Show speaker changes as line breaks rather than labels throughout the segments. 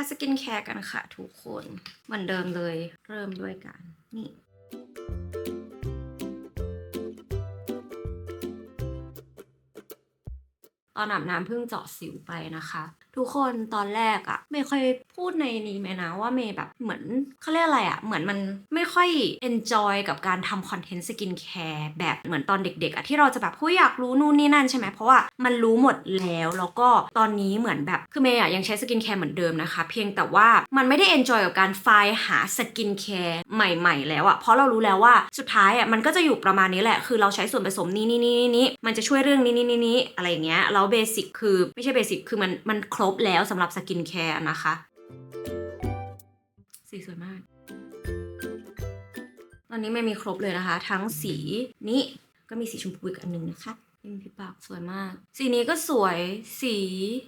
าสกินแคร์กันค่ะทุกคน เหมือนเดิมเลย เริ่มด้วยกันนี่ตอนอาบน้ำเพิ่งเจาะสิวไปนะคะ ทุกคนตอนแรกอะไม่ค่อย พูดในนี้ไหมนะว่าเมย์แบบเหมือนเขาเรียกอะไรอะเหมือนมันไม่ค่อย enjoy กับการทำคอนเทนต์สกินแคร์แบบเหมือนตอนเด็กๆอะที่เราจะแบบผู้ยอยากรู้นู่นนี่นั่นใช่ไหมเพราะว่ามันรู้หมดแล้วแล้วก็ตอนนี้เหมือนแบบคือเมย์อะยังใช้สกินแคร์เหมือนเดิมนะคะ เพียงแต่ว่ามันไม่ได้ enjoy กับการไฟล์หาสกินแคร์ใหม่ๆ แล้วอะเพราะเรารู้แล้วว่าสุดท้ายอะมันก็จะอยู่ประมาณนี้แหละ คือเราใช้ส่วนผสมนี้นี่นี่นี่มันจะช่วยเรื่องนี้นี่นี่นี่อะไรเงี้ยแล้วเบสิกคือไม่ใช่เบสิกคือมันมันครบแล้วสำหรับสกินแคร์นะคะ สีสวยมาก ตอนนี้ไม่มีครบเลยนะคะ ทั้งสีนี้ก็มีสีชมพูอีกอันหนึ่งนะคะนี่พี่ปากสวยมาก สีนี้ก็สวย สี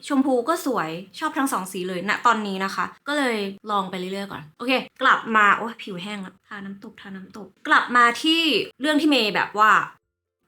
ชมพูก็สวย ชอบทั้งสองสีเลยณตอนนี้นะคะ ก็เลยลองไปเรื่อยๆก่อน โอเค กลับมา โอ้ยผิวแห้งแล้วทาน้ำตกทาน้ำตก กลับมาที่เรื่องที่เมย์แบบว่า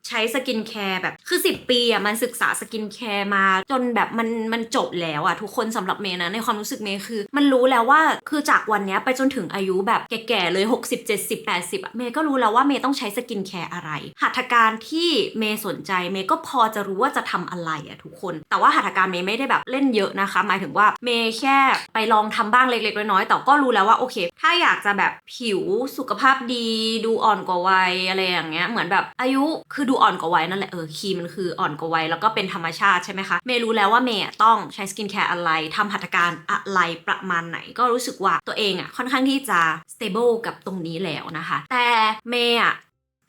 ใช้สกินแคร์แบบคือ 10 ปีอะมันศึกษาสกินแคร์มา จนแบบมันมันจบแล้วอะทุกคนสำหรับเมย์นะในความรู้สึกเมย์คือ มันรู้แล้วว่าคือจากวันนี้ไปจนถึงอายุแบบแก่ๆเลย 60 70 80อะเมย์ก็รู้แล้วว่าเมย์ต้องใช้สกินแคร์อะไร หัตถการที่เมย์สนใจเมย์ก็พอจะรู้ว่าจะทำอะไรอะทุกคน แต่ว่าหัตถการเมย์ไม่ได้แบบเล่นเยอะนะคะ หมายถึงว่าเมย์แค่ไปลองทำบ้างเล็กๆน้อยๆแต่ก็รู้แล้วว่าโอเค ถ้าอยากจะแบบผิวสุขภาพดี ดูอ่อนกว่าวัยอะไรอย่างเงี้ยเหมือนแบบอายุคือดูอ่อนกว่าไวัยนั่นแหละเออคีย์มันคืออ่อนกว่าไวัยแล้วก็เป็นธรรมชาติใช่ไหมคะเมย์รู้แล้วว่าเมย์ต้องใช้สกินแคร์อะไรทำหัตถการอะไรประมาณไหน ก็รู้สึกว่าตัวเองอะค่อนข้างที่จะ stable กับตรงนี้แล้วนะคะ แต่เมย์อะ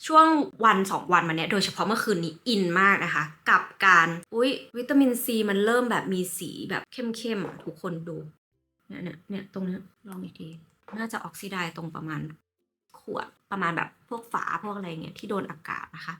ช่วงวันสองวันมาเนี้ยโดยเฉพาะเมื่อคืนนี้อินมากนะคะ กับการอุ้ยวิตามินซีมันเริ่มแบบมีสีแบบเข้มๆทุกคนดูเนี่ยเนี่ยเนี่ยตรงเนี้ยลองอีกทีน่าจะออกซิไดซ์ตรงประมาณ ขวดประมาณแบบพวกฝาพวกอะไรเงี้ยที่โดนอากาศนะคะ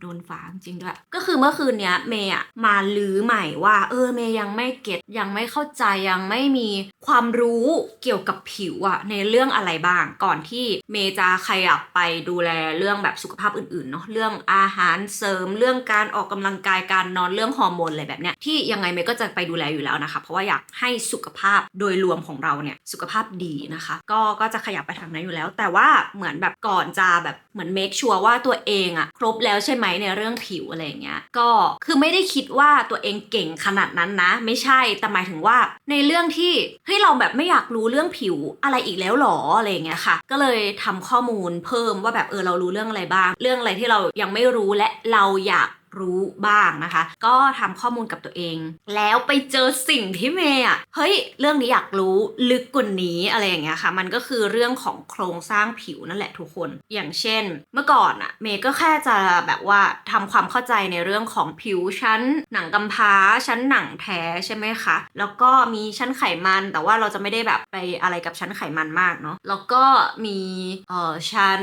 โดนฝาจริงด้วย ก็คือเมื่อคืนเนี้ยเมย์อะมาลื้อใหม่ว่า เออเมย์ยังไม่เก็ตยังไม่เข้าใจยังไม่มีความรู้เกี่ยวกับผิวอะในเรื่องอะไรบ้าง ก่อนที่เมย์จะขยับไปดูแลเรื่องแบบสุขภาพอื่นๆเนาะเรื่องอาหารเสริมเรื่องการออกกำลังกายการนอนเรื่องฮอร์โมนอะไรแบบเนี้ยที่ยังไงเมย์ก็จะไปดูแลอยู่แล้วนะคะ เพราะว่าอยากให้สุขภาพโดยรวมของเราเนี่ยสุขภาพดีนะคะ ก็ก็จะขยับไปทางนั้นอยู่แล้ว แต่ว่าเหมือนแบบก่อนจะแบบเหมือนเมคชัวร์ว่าตัวเองอะครบแล้วใช่ไหมในเรื่องผิวอะไรอย่างเงี้ยก็คือไม่ได้คิดว่าตัวเองเก่งขนาดนั้นนะ ไม่ใช่แต่หมายถึงว่า ในเรื่องที่เฮ้ยเราแบบไม่อยากรู้เรื่องผิวอะไรอีกแล้วหรออะไรเงี้ยค่ะ ก็เลยทำข้อมูลเพิ่มว่าแบบเออเรารู้เรื่องอะไรบ้าง เรื่องอะไรที่เรายังไม่รู้และเราอยาก รู้บ้างนะคะ ก็ทำข้อมูลกับตัวเอง แล้วไปเจอสิ่งที่เมย์อะเฮ้ย เรื่องนี้อยากรู้ลึกกว่านี้อะไรอย่างเงี้ยค่ะ มันก็คือเรื่องของโครงสร้างผิวนั่นแหละทุกคน อย่างเช่น เมื่อก่อนอะเมย์ก็แค่จะแบบว่าทำความเข้าใจในเรื่องของผิวชั้น หนังกำพร้าชั้นหนังแท้ใช่ไหมคะแล้วก็มีชั้นไขมันแต่ว่าเราจะไม่ได้แบบไปอะไรกับชั้นไขมันมากเนาะแล้วก็มีเอ่อชั้น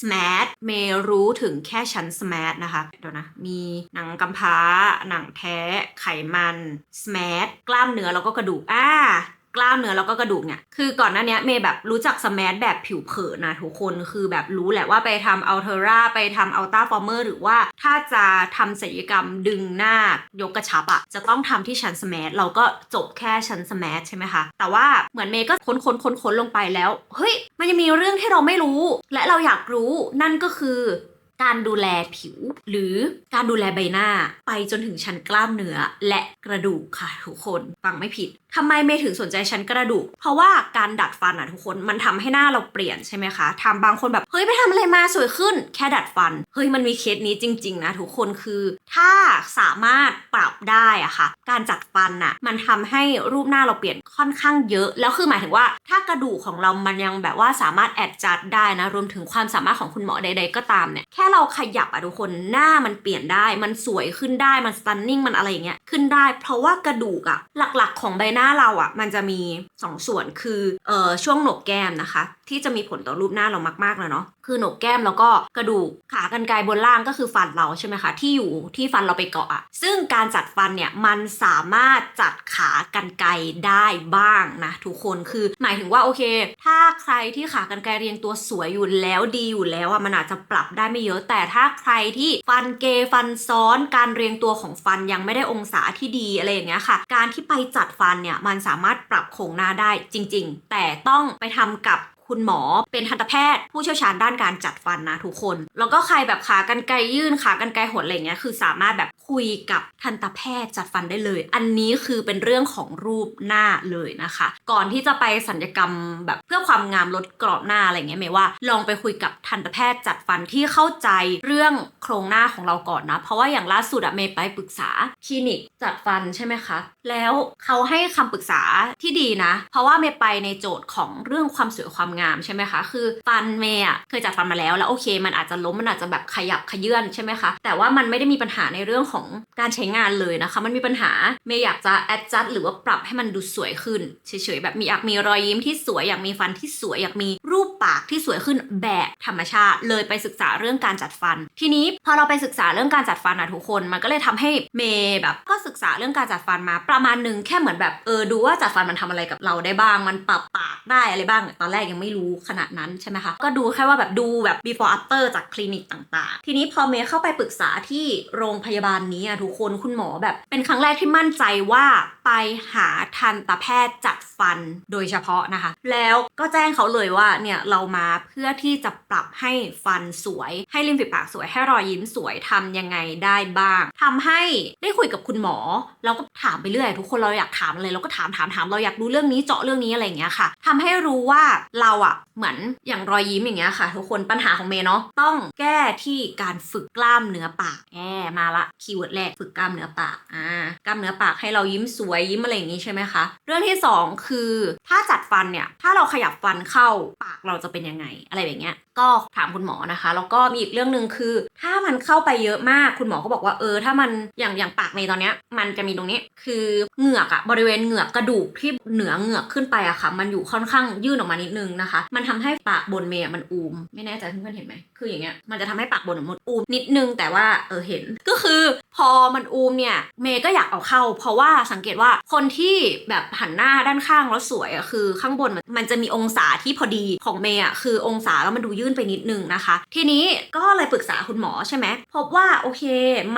SMAT เมย์รู้ถึงแค่ชั้น SMAT นะคะเดี๋ยวนะมีหนังกำพร้า หนังแท้ ไขมัน SMAT กล้ามเนื้อแล้วก็กระดูกอ่ากล้ามเนื้อแล้วก็กระดูกเนี่ย คือก่อนหน้าเนี้ยเมย์แบบรู้จักสแมทแบบผิวเผินนะทุกคน คือแบบรู้แหละว่าไปทำอัลเทอร่าไปทำอัลต้าฟอร์เมอร์หรือว่าถ้าจะทำศัลยกรรมดึงหน้ายกกระชับอะจะต้องทำที่ชั้นสแมทเราก็จบแค่ชั้นสแมทใช่ไหมคะ แต่ว่าเหมือนเมย์ก็ค้นค้นค้นค้นลงไปแล้ว เฮ้ย มันยังมีเรื่องที่เราไม่รู้ และเราอยากรู้นั่นก็คือ การดูแลผิว หรือการดูแลใบหน้าไปจนถึงชั้นกล้ามเนื้อและกระดูกค่ะทุกคนฟังไม่ผิดทำไมไม่ถึงสนใจชั้นกระดูก เพราะว่าการดัดฟันอะทุกคนมันทำให้หน้าเราเปลี่ยนใช่ไหมคะทำบางคนแบบเฮ้ยไปทำอะไรมาสวยขึ้น แค่ดัดฟัน เฮ้ยมันมีเคสนี้จริง ๆ นะ ทุกคนคือถ้าสามารถปรับได้อะค่ะ การจัดฟันอะมันทำให้รูปหน้าเราเปลี่ยนค่อนข้างเยอะ แล้วคือหมายถึงว่า ถ้ากระดูกของเรามันยังแบบว่าสามารถแอดจัดได้นะรวมถึงความสามารถของคุณหมอใด ๆ ก็ตามเนี่ยแค่เราขยับอะทุกคนหน้ามันเปลี่ยนได้ มันสวยขึ้นได้มันสตันนิ่งมันอะไรอย่างเงี้ยขึ้นได้ เพราะว่ากระดูกอะหลักๆ ของใบหน้าเราอะมันจะมี 2 ส่วนคือเอ่อช่วงโหนกแก้มนะคะ ที่จะมีผลต่อรูปหน้าเรามากๆเลยเนาะคือโหนกแก้มแล้วก็กระดูกขากรรไกรบนล่างก็คือฟันเราใช่ไหมคะที่อยู่ที่ฟันเราไปเกาะอะซึ่งการจัดฟันเนี่ยมันสามารถจัดขากรรไกรได้บ้างนะทุกคนคือหมายถึงว่าโอเค ถ้าใครที่ขากรรไกรเรียงตัวสวยอยู่แล้วดีอยู่แล้วอะมันอาจจะปรับได้ไม่เยอะแต่ถ้าใครที่ฟันเกยฟันซ้อนการเรียงตัวของฟันยังไม่ได้องศาที่ดีอะไรอย่างเงี้ยค่ะ การที่ไปจัดฟันเนี่ยมันสามารถปรับโครงหน้าได้จริง ๆ แต่ต้องไปทำกับ คุณหมอ เป็นทันตแพทย์ ผู้เชี่ยวชาญด้านการจัดฟันนะทุกคน แล้วก็ใครแบบขากรรไกรยื่นขากรรไกรหดอะไรเงี้ยคือสามารถแบบคุยกับทันตแพทย์จัดฟันได้เลย อันนี้คือเป็นเรื่องของรูปหน้าเลยนะคะ ก่อนที่จะไปสัญญกรรมแบบเพื่อความงามลดกรอบหน้าอะไรเงี้ยเมย์ว่าลองไปคุยกับทันตแพทย์จัดฟันที่เข้าใจเรื่องโครงหน้าของเราก่อนนะ เพราะว่าอย่างล่าสุดอะเมย์ไปปรึกษาคลินิกจัดฟันใช่ไหมคะ แล้วเขาให้คำปรึกษาที่ดีนะ เพราะว่าเมย์ไปในโจทย์ของเรื่องความสวยความงามใช่ไหมคะ คือฟันเมย์อะเคยจัดฟันมาแล้วแล้วโอเค มันอาจจะล้มมันอาจจะแบบขยับขยื่นใช่ไหมคะ แต่ว่ามันไม่ได้มีปัญหาในเรื่องของการใช้งานเลยนะคะ มันมีปัญหาเมย์อยากจะ adjust หรือว่าปรับให้มันดูสวยขึ้นเฉยๆแบบมีอยากมีรอยยิ้มที่สวยอยากมีฟันที่สวยอยากมีรูปปากที่สวยขึ้นแบบธรรมชาติ เลยไปศึกษาเรื่องการจัดฟัน ทีนี้พอเราไปศึกษาเรื่องการจัดฟันอะทุกคนมันก็เลยทำให้เมย์แบบก็ศึกษาเรื่องการจัดฟันมาประมาณหนึ่งแค่เหมือนแบบเออดูว่าจัดฟันมันทำอะไรกับเราได้บ้าง มันปรับปากได้อะไรบ้างตอนแรกยังไม่รู้ขนาดนั้นใช่ไหมคะ ก็ดูแค่ว่าแบบดูแบบ before after จากคลินิกต่างๆ ทีนี้พอเมย์เข้าไปปรึกษาที่โรงพยาบาลนี้อะทุกคนคุณหมอแบบ เป็นครั้งแรกที่มั่นใจว่าไปหาทันตแพทย์จัดฟันโดยเฉพาะนะคะ แล้วก็แจ้งเขาเลยว่าเนี่ยเรามาเพื่อที่จะปรับให้ฟันสวย ให้ริมฝีปากสวยให้รอยยิ้มสวยทำยังไงได้บ้างทำให้ได้คุยกับคุณหมอ เราก็ถามไปเรื่อย ทุกคนเราอยากถามอะไรเราก็ถามถามถามเราอยากรู้เรื่องนี้เจาะเรื่องนี้อะไรอย่างเงี้ยค่ะทำให้รู้ว่าเราอะเหมือนอย่างรอยยิ้มอย่างเงี้ยค่ะ ทุกคนปัญหาของเมย์เนาะต้องแก้ที่การฝึกกล้ามเนื้อปากแอมาละคีย์เวิร์ดแรกฝึกกล้ามเนื้อปากอ่ากล้ามเนื้อปากให้เรายิ้มสวยยิ้มอะไรอย่างงี้ใช่ไหมคะเรื่องที่สองคือ ถ้าจัดฟันเนี่ยถ้าเราขยับฟันเข้าปากเราจะเป็นยังไงอะไรแบบเงี้ยก็ถามคุณหมอนะคะ แล้วก็มีอีกเรื่องหนึ่งคือ ถ้ามันเข้าไปเยอะมากคุณหมอก็บอกว่าเออ ถ้ามันอย่างอย่างปากเมย์ตอนเนี้ยมันจะมีตรงนี้คือเหงือกอะบริเวณเหงือกกระดูกที่เหนือเหงือกขึ้นไปอะค่ะ มันอยู่ค่อนข้างยื่นออกมานิดนึงนะคะ มันทำให้ปากบนเมย์มันอูม ไม่แน่ใจเพื่อนๆเห็นไหม คืออย่างเงี้ย มันจะทำให้ปากบนมันอูมนิดนึงแต่ว่าเออเห็น ก็คือพอมันอูมเนี่ยเมย์ก็อยากเอาเข้า เพราะว่าสังเกตว่าคนที่แบบหันหน้าด้านข้างแล้วสวยอะคือข้างบนมันจะมีองศาที่พอดีของเมย์อะคือองศาแล้วมันดูยื่นไปนิดนึงนะคะ ทีนี้ก็เลยปรึกษาคุณหมอใช่ไหมพบว่าโอเค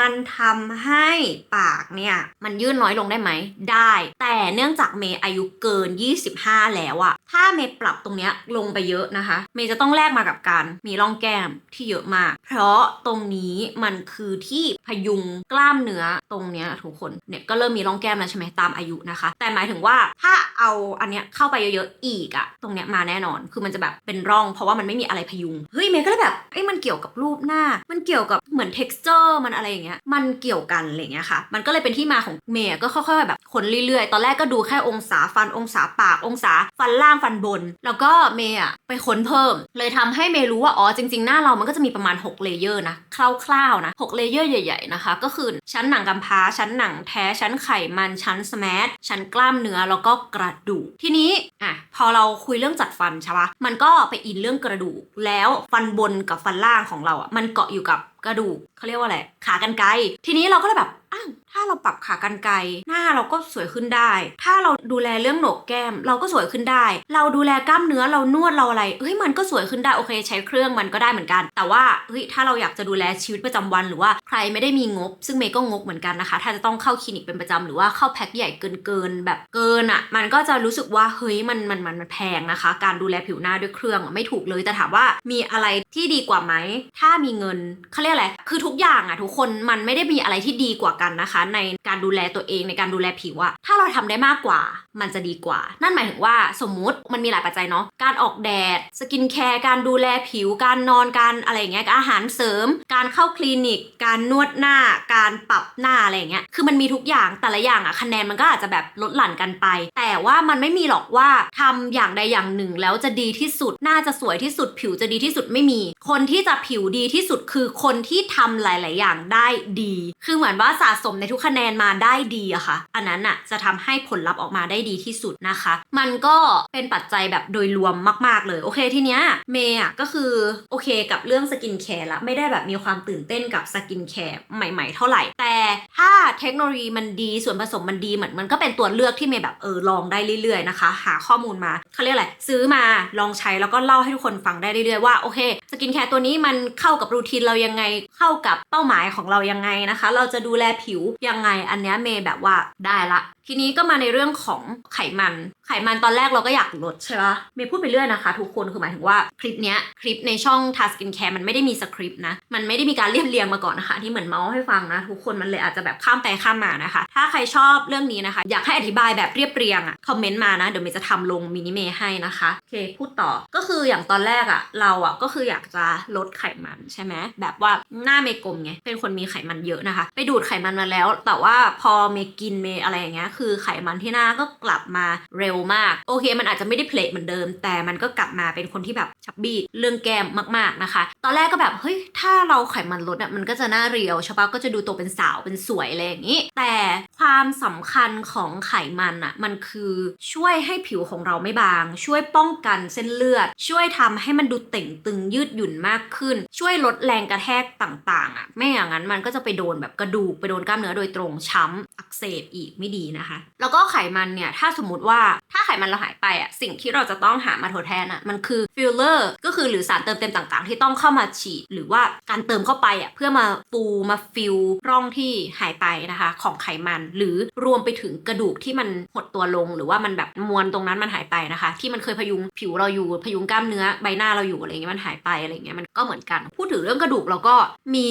มันทำให้ปากเนี่ยมันยื่นน้อยลงได้ไหมได้ แต่เนื่องจากเมย์อายุเกิน 25 แล้วอะถ้าเมย์ปรับตรงเนี้ยลงไปเยอะนะคะ เมย์จะต้องแลกมากับการมีร่องแก้มที่เยอะมาก เพราะตรงนี้มันคือที่พยุงกล้ามเนื้อตรงเนี้ยทุกคนเนี่ยก็เริ่มมีร่องแก้มแล้วใช่ไหมตามอายุนะคะ แต่หมายถึงว่าถ้าเอาอันเนี้ยเข้าไปเยอะๆอีกอะตรงเนี้ยมาแน่นอนคือมันจะแบบเป็นร่อง เพราะว่ามันไม่มีอะไรพยุงเฮ้ยเมย์ก็เลยแบบเอ้มันเกี่ยวกับรูปหน้า มันเกี่ยวกับเหมือน texture มันอะไรอย่างเงี้ยมันเกี่ยวกันอะไรเงี้ยค่ะ มันก็เลยเป็นที่มาของเมย์ก็ค่อยๆแบบคนเรื่อยๆ ตอนแรกก็ดูแค่องศาฟันองศาปากองศาฟันล่างฟันบน แล้วก็เมย์อะไปค้นเพิ่ม เลยทำให้เมย์รู้ว่าอ๋อจริงๆ หน้าเรามันก็จะมีประมาณ6เลเยอร์นะคร่าวๆนะ6เลเยอร์ใหญ่ๆนะคะก็คือ ชั้นหนังกำพร้า ชั้นหนังแท้ ชั้นไขมัน ชั้นสแมทชั้นกล้ามเนื้อ แล้วก็กระดูก ทีนี้ อะ พอเราคุยเรื่องจัดฟันใช่ปะมันก็ไปอินเรื่องกระดูก แล้วฟันบนกับฟันล่างของเราอะ มันเกาะอยู่กับ กระดูกเขาเรียกว่าอะไรขากรรไกรทีนี้เราก็เลยแบบอ้าวถ้าเราปรับขากรรไกรหน้าเราก็สวยขึ้นได้ ถ้าเราดูแลเรื่องโหนกแก้ม เราก็สวยขึ้นได้ เราดูแลกล้ามเนื้อเรานวดเราอะไรเฮ้ยมันก็สวยขึ้นได้โอเค ใช้เครื่องมันก็ได้เหมือนกัน แต่ว่าเฮ้ยถ้าเราอยากจะดูแลชีวิตประจำวันหรือว่าใครไม่ได้มีงบ ซึ่งเมย์ก็งกเหมือนกันนะคะ ถ้าจะต้องเข้าคลินิกเป็นประจำหรือว่าเข้าแพ็คใหญ่เกินเกินๆแบบเกินอะ่ะ มันก็จะรู้สึกว่าเฮ้ยมันมันมันมันแพงนะคะ การดูแลผิวหน้าด้วยเครื่องไม่ถูกเลยแต่ถามว่ามีอะไรที่ดีกว่าไหมถ้ามีเงินเขาเรียกอะไร คือทุกอย่างอะทุกคนมันไม่ได้มีอะไรที่ดีกว่ากันนะคะ ในการดูแลตัวเองในการดูแลผิวอะถ้าเราทำได้มากกว่า มันจะดีกว่า นั่นหมายถึงว่าสมมุติมันมีหลายปัจจัยเนาะ การออกแดด สกินแคร์ การดูแลผิว การนอน การอะไรอย่างเงี้ย อาหารเสริม การเข้าคลินิก การนวดหน้า การปรับหน้าอะไรอย่างเงี้ย คือมันมีทุกอย่าง แต่ละอย่างอะคะแนนมันก็อาจจะแบบลดหลั่นกันไป แต่ว่ามันไม่มีหรอกว่าทำอย่างใดอย่างหนึ่งแล้วจะดีที่สุด หน้าจะสวยที่สุด ผิวจะดีที่สุดไม่มี คนที่จะผิวดีที่สุดคือคนที่ทำหลาย ๆ อย่างได้ดี คือเหมือนว่าสะสมในทุกคะแนนมาได้ดีอะค่ะ อันนั้นอะจะทำให้ผลลัพธ์ออกมาได้ดีที่สุดนะคะ มันก็เป็นปัจจัยแบบโดยรวมมาก ๆ เลย โอเคทีเนี้ยเมย์อะก็คือโอเคกับเรื่องสกินแคร์ละไม่ได้แบบมีความตื่นเต้นกับสกินแคร์ใหม่ ๆ เท่าไหร่ แต่ถ้าเทคโนโลยีมันดีส่วนผสมมันดีเหมือนมันก็เป็นตัวเลือกที่เมย์แบบเออลองได้เรื่อยๆนะคะ หาข้อมูลมาเขาเรียกอะไรซื้อมาลองใช้แล้วก็เล่าให้ทุกคนฟังได้เรื่อยๆว่าโอเคสกินแคร์ตัวนี้มันเข้ากับรูทีนเรายังไงเข้ากับเป้าหมายของเรายังไงนะคะ เราจะดูแลผิวยังไงอันเนี้ยเมย์แบบว่าได้ละทีนี้ก็มาในเรื่องของไขมันไขมันตอนแรกเราก็อยากลดใช่ปะเมย์พูดไปเรื่อยนะคะ ทุกคนคือหมายถึงว่าคลิปเนี้ยคลิปในช่องทาสกินแคร์มันไม่ได้มีสคริปต์นะมันไม่ได้มีการเรียบเรียงมาก่อนนะคะที่เหมือนเมาส์ให้ฟังนะทุกคนมันเลยอาจจะแบบข้ามไปข้ามมานะคะ ถ้าใครชอบเรื่องนี้นะคะ อยากให้อธิบายแบบเรียบเรียงอะคอมเมนต์มานะเดี๋ยวเมย์จะทำลงมินิเมย์ให้นะคะโอเคพูดต่อก็คืออย่างตอนแรกอะเราอะก็คืออยากจะลดไขมันใช่ไหมแบบว่าหน้าเมย์กลมไงเป็นคนมีไขมันเยอะนะคะ ไปดูดไขมันมาแล้ว แต่ว่าพอเมย์กินเมย์อะไรอย่างเงี้ยคือไขมันที่หน้าก็กลับมาเร็วมาก โอเค มันอาจจะไม่ได้เพลทเหมือนเดิม แต่มันก็กลับมาเป็นคนที่แบบชับบี้เรื่องแก้มมาก ๆนะคะ ตอนแรกก็แบบเฮ้ยถ้าเราไขมันลดอะมันก็จะหน้าเรียวใช่ปะก็จะดูโตเป็นสาวเป็นสวยอะไรอย่างนี้ แต่ความสำคัญของไขมันอะมันคือช่วยให้ผิวของเราไม่บาง ช่วยป้องกันเส้นเลือด ช่วยทำให้มันดูเต่งตึงยืดหยุ่นมากขึ้น ช่วยลดแรงกระแทกต่างๆอะไม่อย่างนั้นมันก็จะไปโดนแบบกระดูกไปโดนกล้ามเนื้อโดยตรงช้ำอักเสบอีกไม่ดีนะคะ แล้วก็ไขมันเนี่ยถ้าสมมติว่าถ้าไขมันเราหายไปอะสิ่งที่เราจะต้องหามาทดแทนอะมันคือฟิลเลอร์ก็คือหรือสารเติมเต็มต่างๆ ที่ต้องเข้ามาฉีด หรือว่าการเติมเข้าไปอะเพื่อมาฟูมาฟิลร่องที่หายไปนะคะของไขมัน หรือรวมไปถึงกระดูกที่มันหดตัวลง หรือว่ามันแบบมวลตรงนั้นมันหายไปนะคะ ที่มันเคยพยุงผิวเราอยู่พยุงกล้ามเนื้อใบหน้าเราอยู่อะไรเงี้ยมันหายไปอะไรเงี้ยมันก็เหมือนกัน พูดถึงเรื่องกระดูกเราก็มี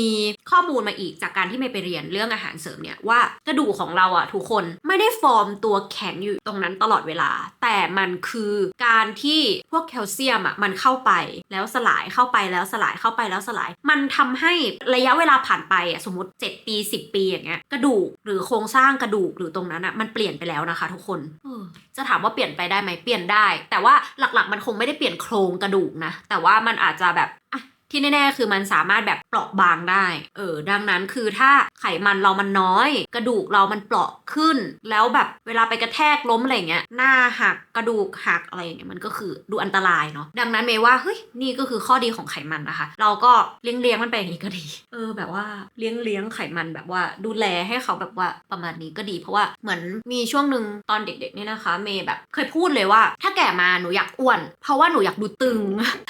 ข้อมูลมาอีกจากการที่ไม่ไปเรียนเรื่องอาหารเสริมเนี่ยว่ากระดูกของเราอะทุกคนไม่ได้ฟอร์มตัวแข็งอยู่ตรงนั้นตลอดเวลาแต่มันคือการที่พวกแคลเซียมอะมันเข้าไปแล้วสลายเข้าไปแล้วสลายเข้าไปแล้วสลาย มันทำให้ระยะเวลาผ่านไปอะสมมติ 7 ปี 10 ปีอย่างเงี้ยกระดูกหรือโครงสร้างกระดูกหรือตรงนั้นอะมันเปลี่ยนไปแล้วนะคะทุกคนจะถามว่าเปลี่ยนไปได้ไหมเปลี่ยนได้ แต่ว่าหลักๆมันคงไม่ได้เปลี่ยนโครงกระดูกนะแต่ว่ามันอาจจะแบบอะ ที่แน่ๆคือมันสามารถแบบเปราะบางได้ เออ ดังนั้นคือถ้าไขมันเรามันน้อย กระดูกเรามันเปราะขึ้น แล้วแบบเวลาไปกระแทกล้มอะไรเงี้ย หน้าหักกระดูกหักอะไรเงี้ยมันก็คือดูอันตรายเนาะ ดังนั้นเมย์ว่าเฮ้ยนี่ก็คือข้อดีของไขมันนะคะ เราก็เลี้ยงเลี้ยงๆมันไปอย่างนี้ก็ดี เออ แบบว่าเลี้ยงเลี้ยงๆไขมันแบบว่าดูแลให้เขาแบบว่าประมาณนี้ก็ดี เพราะว่าเหมือนมีช่วงหนึ่งตอนเด็กๆเนี่ยนะคะ เมย์แบบเคยพูดเลยว่า ถ้าแก่มาหนูอยากอ้วน เพราะว่าหนูอยากดูตึง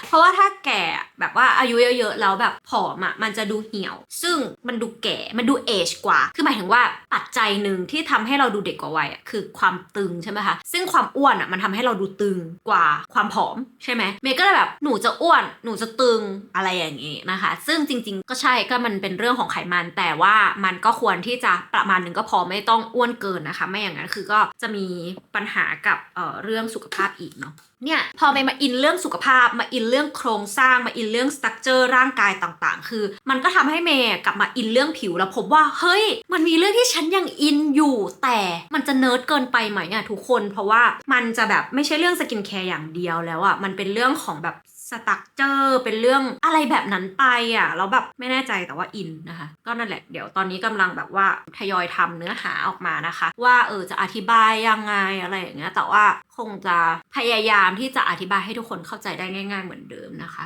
เพราะว่าถ้าแก่แบบว่าอายุเยอะๆแล้วแบบผอมอะมันจะดูเหี่ยว ซึ่งมันดูแก่มันดูเอจกว่า คือหมายถึงว่าปัจจัยหนึ่งที่ทำให้เราดูเด็กกว่าวัยอะคือความตึงใช่ไหมคะซึ่งความอ้วนอะมันทำให้เราดูตึงกว่าความผอมใช่ไหมเมย์ก็เลยแบบหนูจะอ้วนหนูจะตึงอะไรอย่างงี้นะคะ ซึ่งจริงๆ ก็ใช่ก็มันเป็นเรื่องของไขมัน แต่ว่ามันก็ควรที่จะประมาณหนึ่งก็พอไม่ต้องอ้วนเกินนะคะ ไม่อย่างนั้นคือก็จะมีปัญหากับเอ่อเรื่องสุขภาพอีกเนาะ เนี่ยพอไปมาอินเรื่องสุขภาพ มาอินเรื่องโครงสร้างมาอินเรื่องสตั๊กเจอร์ร่างกายต่างๆ คือ มันก็ทำให้เมย์กลับมาอินเรื่องผิวแล้วพบว่าเฮ้ย มันมีเรื่องที่ฉันยังอินอยู่ แต่มันจะเนิร์ดเกินไปไหมอะทุกคน เพราะว่ามันจะแบบไม่ใช่เรื่องสกินแคร์อย่างเดียวแล้วอะมันเป็นเรื่องของแบบ สตั๊กเจอร์เป็นเรื่องอะไรแบบนั้นไปอะแล้วแบบไม่แน่ใจแต่ว่าอินนะคะ ก็นั่นแหละเดี๋ยวตอนนี้กำลังแบบว่าทยอยทำเนื้อหาออกมานะคะ ว่าเออจะอธิบายยังไงอะไรอย่างเงี้ยแต่ว่าคงจะพยายามที่จะอธิบายให้ทุกคนเข้าใจได้ง่าย ๆ เหมือนเดิมนะคะ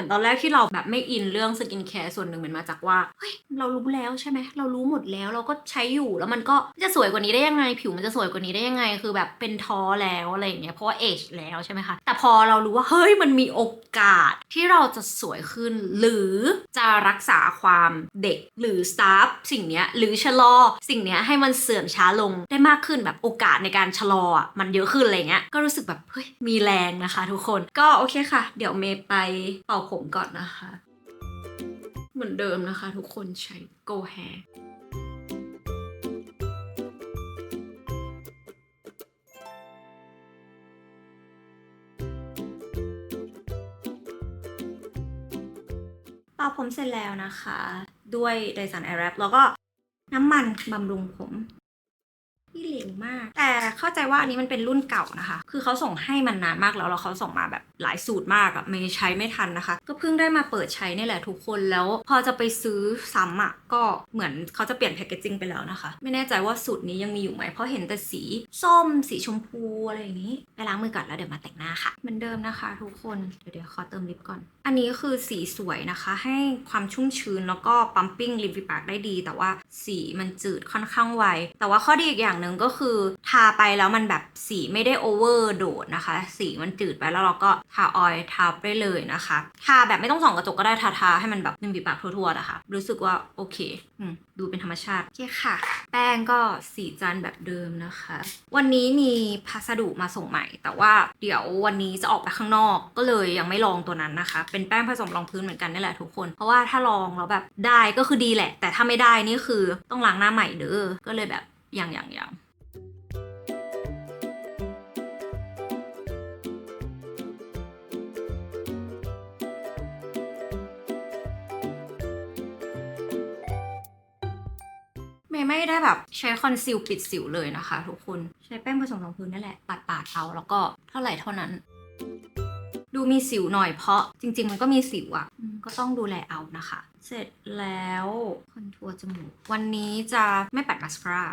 มือนตอนแรกที่เราแบบไม่อินเรื่องสกินแคร์ส่วนหนึ่งเหมันมาจากว่าเฮ้ยเรารู้แล้วใช่ไหมเรารู้หมดแล้วเราก็ใช้อยู่แล้วมันก็จะสวยกว่านี้ได้ยังไง ผิวมันจะสวยกว่านี้ได้ยังไง คือแบบเป็นท้อแล้วอะไรอย่างเงี้ยเพราะว่าเอจแล้วใช่ไหมคะแต่พอเรารู้ว่าเฮ้ยมันมีโอกาสที่เราจะสวยขึ้น หรือจะรักษาความเด็กหรือสตาฟสิ่งเนี้ยหรือชะลอสิ่งเนี้ยให้มันเสื่อมช้าลงได้มากขึ้นแบบโอกาสในการชะลอมันเยอะขึ้นอะไรเงี้ยก็รู้สึกแบบเฮ้ยมีแรงนะคะ ทุกคนก็โอเคค่ะ เดี๋ยวเมย์ไปเป่าผมก่อนนะคะ เหมือนเดิมนะคะ ทุกคนใช้ Go Hair เป่าผมเสร็จแล้วนะคะ ด้วย Dyson Airwrap แล้วก็น้ำมันบำรุงผมพี่เหลวมาก แต่เข้าใจว่าอันนี้มันเป็นรุ่นเก่านะคะ คือเขาส่งให้มันนานมากแล้วแล้วเขาส่งมาแบบ หลายสูตรมากอะไม่ใช้ไม่ทันนะคะ ก็เพิ่งได้มาเปิดใช้นี่แหละทุกคนแล้ว พอจะไปซื้อซ้ำอะก็เหมือนเขาจะเปลี่ยนแพคเกจจิ้งไปแล้วนะคะ ไม่แน่ใจว่าสูตรนี้ยังมีอยู่ไหมเพราะเห็นแต่สีส้ม สีชมพูอะไรอย่างนี้ไปล้างมือก่อนแล้วเดี๋ยวมาแต่งหน้าค่ะเหมือนเดิมนะคะ ทุกคนเดี๋ยวเดี๋ยวขอเติมลิปก่อน อันนี้คือสีสวยนะคะ ให้ความชุ่มชื้นแล้วก็ปั๊มปิ้งริมฝีปากได้ดี แต่ว่าสีมันจืดค่อนข้างไวแต่ว่าข้อดีอีกอย่างหนึ่งก็คือ ทาไปแล้วมันแบบสีไม่ได้โอเวอร์โดดนะคะ สีมันจืดไปแล้วเราก็ทาออยล์ทาได้เลยนะคะ ทาแบบไม่ต้องส่องกระจกก็ได้ทาทาให้มันแบบริมฝีปากทั่วๆนะคะ รู้สึกว่าโอเคอืมดูเป็นธรรมชาติโอเคค่ะ แป้งก็สีจานแบบเดิมนะคะ วันนี้มีพัสดุมาส่งใหม่ แต่ว่าเดี๋ยววันนี้จะออกไปข้างนอกก็เลยยังไม่ลองตัวนั้นนะคะ เป็นแป้งผสมรองพื้นเหมือนกันนี่แหละทุกคน เพราะว่าถ้าลองแล้วแบบได้ก็คือดีแหละ แต่ถ้าไม่ได้นี่คือต้องล้างหน้าใหม่เด้อก็เลยแบบอยังอยังอยัง มย์ไม่ได้แบบใช้คอนซีลปิดสิวเลยนะคะ ทุกคนใช้แป้งผสมรองพื้นนั่นแหละปาดปาดเอาแล้วก็เท่าไหร่เท่านั้น ดูมีสิวหน่อยเพราะจริง ๆ มันก็มีสิวอะ่ะก็ต้องดูแลเอานะคะ เสร็จแล้วคอนทัวร์จมูกวันนี้จะไม่ปัดมาสคาร่า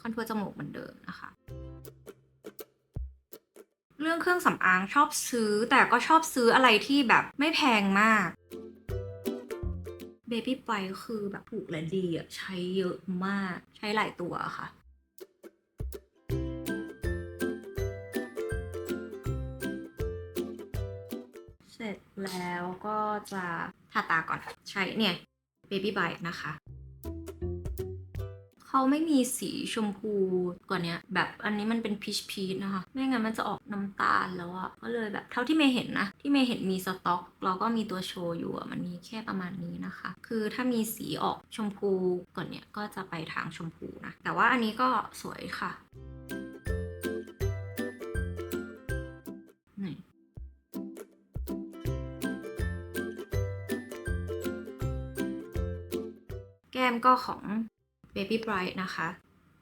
คอนทัวร์จมูกเหมือนเดิมนะคะเรื่องเครื่องสำอางชอบซื้อแต่ก็ชอบซื้ออะไรที่แบบไม่แพงมาก เบบี้ไปคือแบบถูกและดีอะใช้เยอะมาก ใช้หลายตัวค่ะเสร็จแล้วก็จะทาตาก่อนใช้เนี่ย Baby Bite นะคะ เขาไม่มีสีชมพูกว่านี้แบบอันนี้มันเป็นพีชพีชนะคะ ไม่งั้นมันจะออกน้ำตาลแล้วอะก็เลยแบบเท่าที่เมย์เห็นนะ ที่เมย์เห็นมีสต็อก เราก็มีตัวโชว์อยู่อะมันมีแค่ประมาณนี้นะคะ คือถ้ามีสีออกชมพูก่อนเนี้ยก็จะไปทางชมพูนะ แต่ว่าอันนี้ก็สวยค่ะนี่แก้มก็ของ Baby Bright นะคะ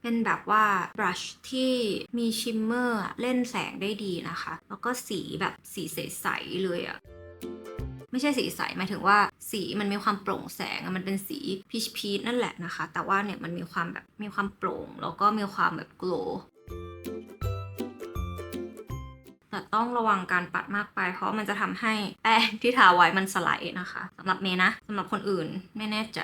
เป็นแบบว่าบรัชที่มีชิมเมอร์เล่นแสงได้ดีนะคะ แล้วก็สีแบบสีใสๆเลยอะไม่ใช่สีใสหมายถึงว่าสีมันมีความโปร่งแสงมันเป็นสีพีชพีชนั่นแหละนะคะ แต่ว่าเนี่ยมันมีความแบบมีความโปร่ง แล้วก็มีความแบบโกลแต่ต้องระวังการปัดมากไป เพราะมันจะทำให้แป้งที่ทาไว้มันสไลด์นะคะสำหรับเมนะสำหรับคนอื่นไม่แน่ใจ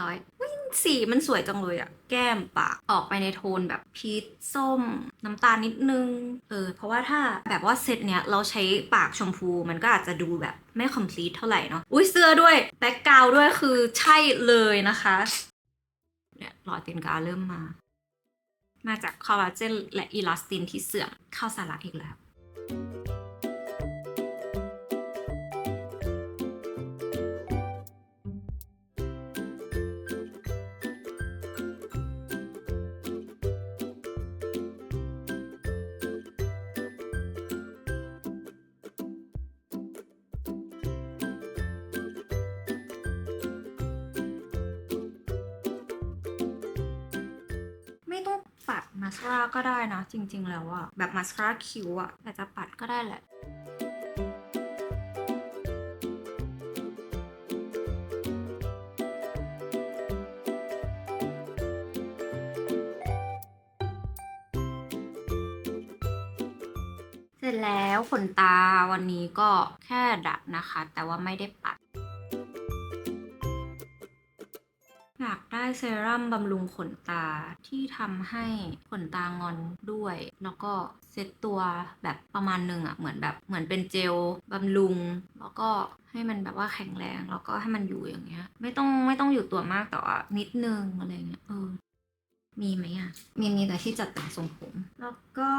ร้อยวิ่งสีมันสวยจังเลยอะแก้มปากออกไปในโทนแบบพีชส้ม น้ำตาลนิดนึง เออ เพราะว่าถ้าแบบว่าเซตเนี้ยเราใช้ปากชมพูมันก็อาจจะดูแบบไม่ complete เท่าไหร่เนาะอุ้ยเสื้อด้วย แบ็กกราวด้วยคือใช่เลยนะคะ เนี่ยรอยตีนกาเริ่มมา มาจากคอลลาเจนและอีลาสตินที่เสื่อมเข้าสาระอีกแล้ว มาสคาร่าก็ได้นะ จริง ๆ แล้วอะแบบมาสคาร่าคิ้วอะแต่จะปัดก็ได้แหละเสร็จแล้วขนตาวันนี้ก็แค่ดัดนะคะ แต่ว่าไม่ได้ปัด เซรั่มบำรุงขนตาที่ทำให้ขนตางอนด้วย แล้วก็เซตตัวแบบประมาณหนึ่งอะเหมือนแบบเหมือนเป็นเจลบำรุง แล้วก็ให้มันแบบว่าแข็งแรงแล้วก็ให้มันอยู่อย่างเงี้ย ไม่ต้องไม่ต้องอยู่ตัวมากแต่ว่านิดนึงอะไรเงี้ยเออมีไหมอะ มีมีแต่ที่จัดแต่งทรงผม แล้วก็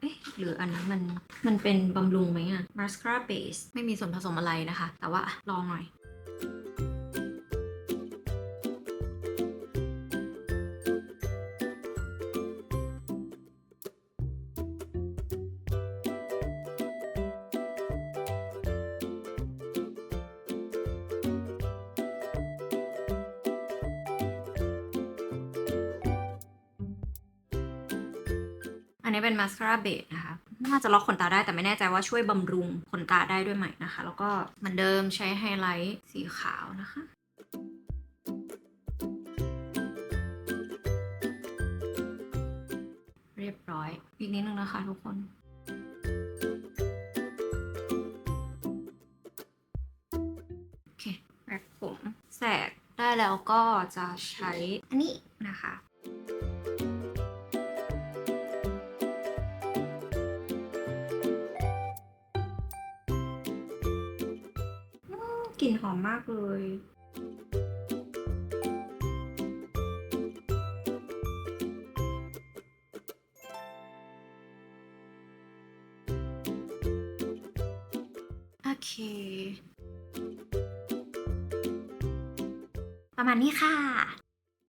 เอ๊ะ หรืออันนี้นมัน มันเป็นบำรุงไหมอะ mascara base ไม่มีส่วนผสมอะไรนะคะ แต่ว่าลองหน่อย อันนี้เป็นมาสคาร่าเบสนะคะ น่าจะล็อกขนตาได้แต่ไม่แน่ใจว่าช่วยบำรุงขนตาได้ด้วยไหมนะคะ แล้วก็เหมือนเดิมใช้ไฮไลท์สีขาวนะคะ เรียบร้อย อีกนิดนึงนะคะทุกคนโอเคแร็กผมแสกได้แล้วก็จะใช้อันนี้